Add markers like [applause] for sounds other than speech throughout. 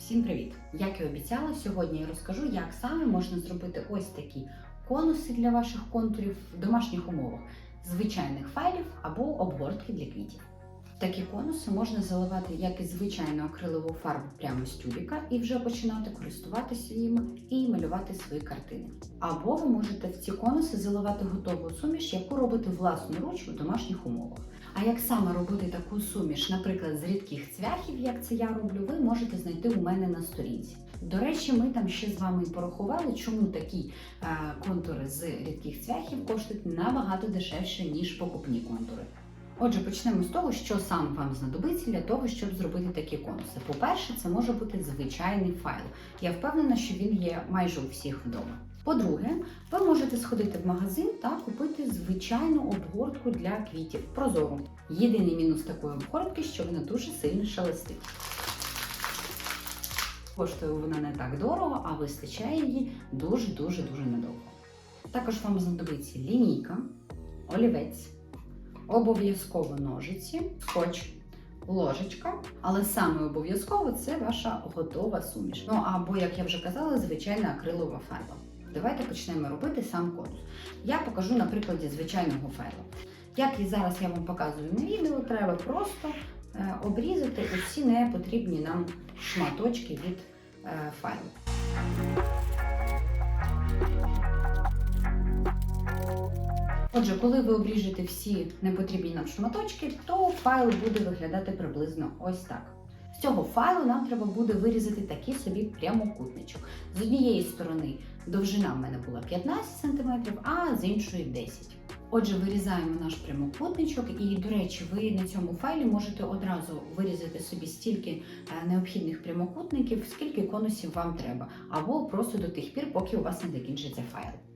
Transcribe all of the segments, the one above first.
Всім привіт! Як і обіцяла, сьогодні я розкажу, як саме можна зробити ось такі конуси для ваших контурів в домашніх умовах, звичайних файлів або обгортки для квітів. Такі конуси можна заливати як із звичайну акрилову фарбу прямо з тюбіка і вже починати користуватися їми і малювати свої картини. Або ви можете в ці конуси заливати готову суміш, яку робите власноруч у домашніх умовах. А як саме робити таку суміш, наприклад, з рідких цвяхів, як це я роблю, ви можете знайти у мене на сторінці. До речі, ми там ще з вами порахували, чому такі е, контури з рідких цвяхів коштують набагато дешевше, ніж покупні контури. Отже, почнемо з того, що саме вам знадобиться для того, щоб зробити такі конуси. По-перше, це може бути звичайний файл. Я впевнена, що він є майже у всіх вдома. По-друге, ви можете сходити в магазин та купити звичайну обгортку для квітів прозору. Єдиний мінус такої обгортки, що вона дуже сильно шелестить. Коштує вона не так дорого, а вистачає її дуже-дуже дуже недовго. Також вам знадобиться лінійка, олівець, обов'язково ножиці, скотч, ложечка, але саме обов'язково це ваша готова суміш. Ну або, як я вже казала, звичайна акрилова фарба. Давайте почнемо робити сам конус. Я покажу на прикладі звичайного файлу. Як і зараз я вам показую на відео, треба просто е, обрізати усі непотрібні нам шматочки від е, файлу. Отже, коли ви обріжете всі непотрібні нам шматочки, то файл буде виглядати приблизно ось так. З цього файлу нам треба буде вирізати такий собі прямокутничок. З однієї сторони довжина в мене була 15 см, а з іншої 10 Отже, вирізаємо наш прямокутничок, і, до речі, ви на цьому файлі можете одразу вирізати собі стільки е, необхідних прямокутників, скільки конусів вам треба, або просто до тих пір, поки у вас не закінчиться файл.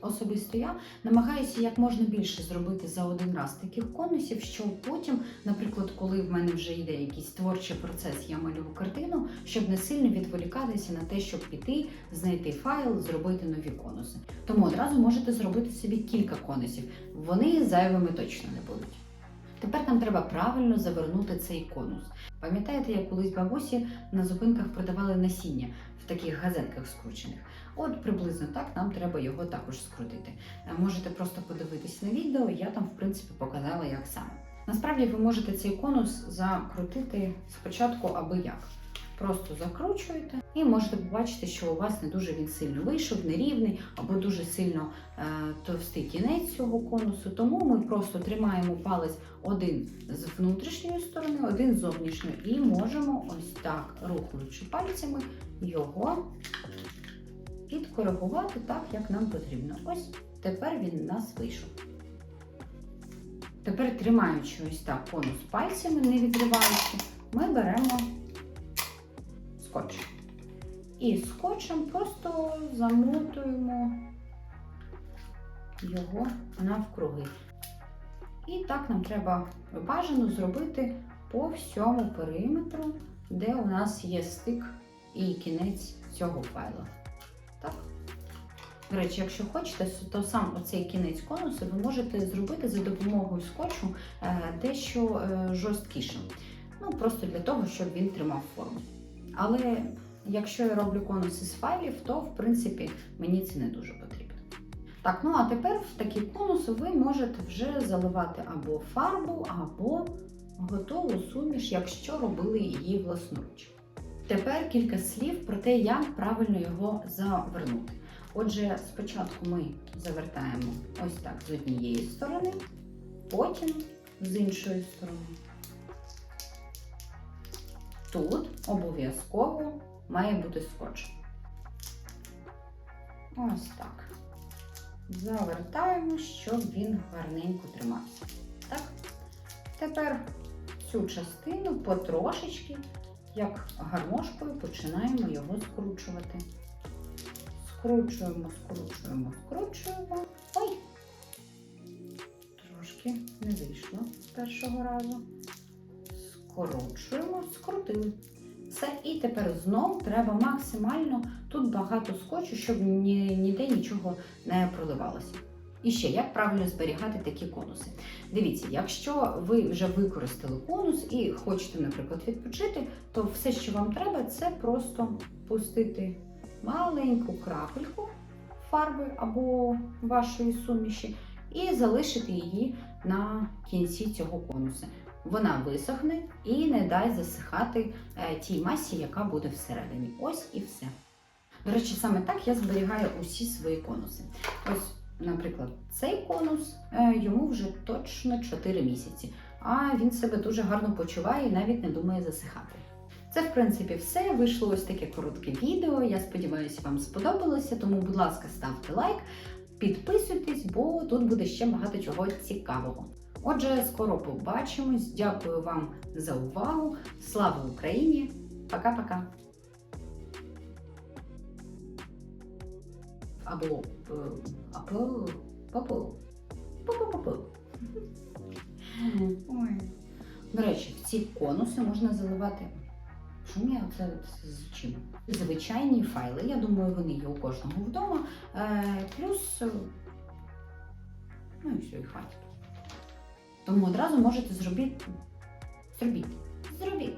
Особисто я намагаюся як можна більше зробити за один раз таких конусів, щоб потім, наприклад, коли в мене вже йде якийсь творчий процес, я малюю картину, щоб не сильно відволікатися на те, щоб піти, знайти файл, зробити нові конуси. Тому одразу можете зробити собі кілька конусів. Вони зайвими точно не будуть. Тепер нам треба правильно завернути цей конус. Пам'ятаєте, як колись бабусі на зупинках продавали насіння в таких газетках скручених? От приблизно так нам треба його також скрутити. Е, Можете просто подивитись на відео, я там, в принципі, показала, як саме. Насправді ви можете цей конус закрутити спочатку аби як. Просто закручуєте і можете побачити, що у вас не дуже він сильно вийшов, нерівний або дуже сильно е, товстий кінець цього конусу. Тому ми просто тримаємо палець один з внутрішньої сторони, один з зовнішньої, і можемо ось так, рухаючи пальцями, його підкоригувати так, як нам потрібно. Ось тепер він у нас вийшов. Тепер, тримаючи ось так конус пальцями, не відриваючи, ми беремо скотч. І скотчем просто замотуємо його навкруги. І так нам треба бажано зробити по всьому периметру, де у нас є стик і кінець цього файла. Так? До речі, якщо хочете, то сам оцей кінець конусу ви можете зробити за допомогою скотчу е, дещо е, жорсткішим. Ну, просто для того, щоб він тримав форму. Але якщо я роблю конуси з файлів, то в принципі мені це не дуже потрібно. Так, ну а тепер в такі конуси ви можете вже заливати або фарбу, або готову суміш, якщо робили її власноруч. Тепер кілька слів про те, як правильно його завернути. Отже, спочатку ми завертаємо ось так з однієї сторони, потім з іншої сторони. Тут обов'язково має бути скотч. Ось так. Завертаємо, щоб він гарненько тримався. Так? Тепер цю частину потрошечки, як гармошкою, починаємо його скручувати. Скручуємо, скручуємо, скручуємо. Ой! Трошки не вийшло з першого разу. Скручуємо, скрутили. Все, і тепер знов треба максимально тут багато скотчу, щоб ні, ніде нічого не проливалося. І ще як правильно зберігати такі конуси. Дивіться, якщо ви вже використали конус і хочете, наприклад, відпочити, то все, що вам треба, це просто пустити маленьку крапельку фарби або вашої суміші і залишити її на кінці цього конуса. Вона висохне і не дасть засихати е, тій масі, яка буде всередині. Ось і все. До речі, саме так я зберігаю усі свої конуси. Ось, наприклад, цей конус е, йому вже точно 4 місяці, а він себе дуже гарно почуває і навіть не думає засихати. Це, в принципі, все. Вийшло ось таке коротке відео. Я сподіваюся, вам сподобалося. Тому, будь ласка, ставте лайк, підписуйтесь, бо тут буде ще багато чого цікавого. Отже, скоро побачимось. Дякую вам за увагу. Слава Україні! Пока-пока! Або або папу. Пу-пу-пу-пу. Ой. До речі, в ці конуси можна заливати. Що мені це з чим? Звичайні файли. Я думаю, вони є у кожного вдома. Е, плюс, ну і все, і хватить. Тому одразу можете зробити. Зробіть. Зробіть.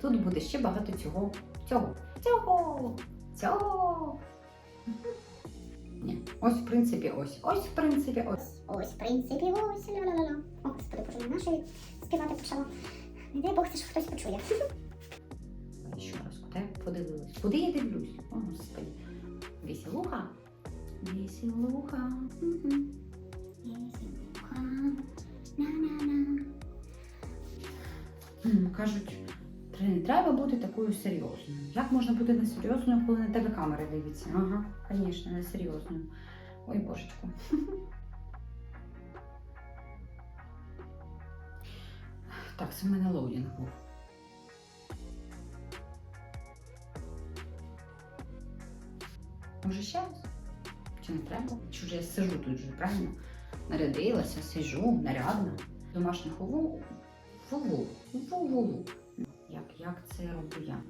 Тут буде ще багато цього. Цього. Цього. Цього. Ні. Ось, в принципі, ось. Ось, в принципі, ось. Ось, в принципі, ось ля-ля-ля. О, господи, боже, наша співати почала. Не дай Бог, це ж хтось почує. Ще раз, куди я подивилась? Куди я дивлюсь? О, господи. Веселуха. Веселуха. На-на-на. Кажуть, «Тре- не треба бути такою серйозною. Як можна бути несерйозною, коли на тебе камера дивиться? Ага, звісно, несерйозною. Ой, божечку. [laughs] Так, це в мене лоудінг був. Може ще раз? Чи не треба? Чи вже я сижу тут вже, правильно? Нарядилася, сижу, нарядна. Домашніх уву. Ву-ву. Як, як це роблю я?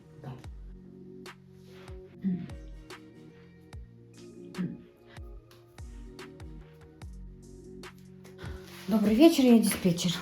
М. Добрий вечір, я диспетчер.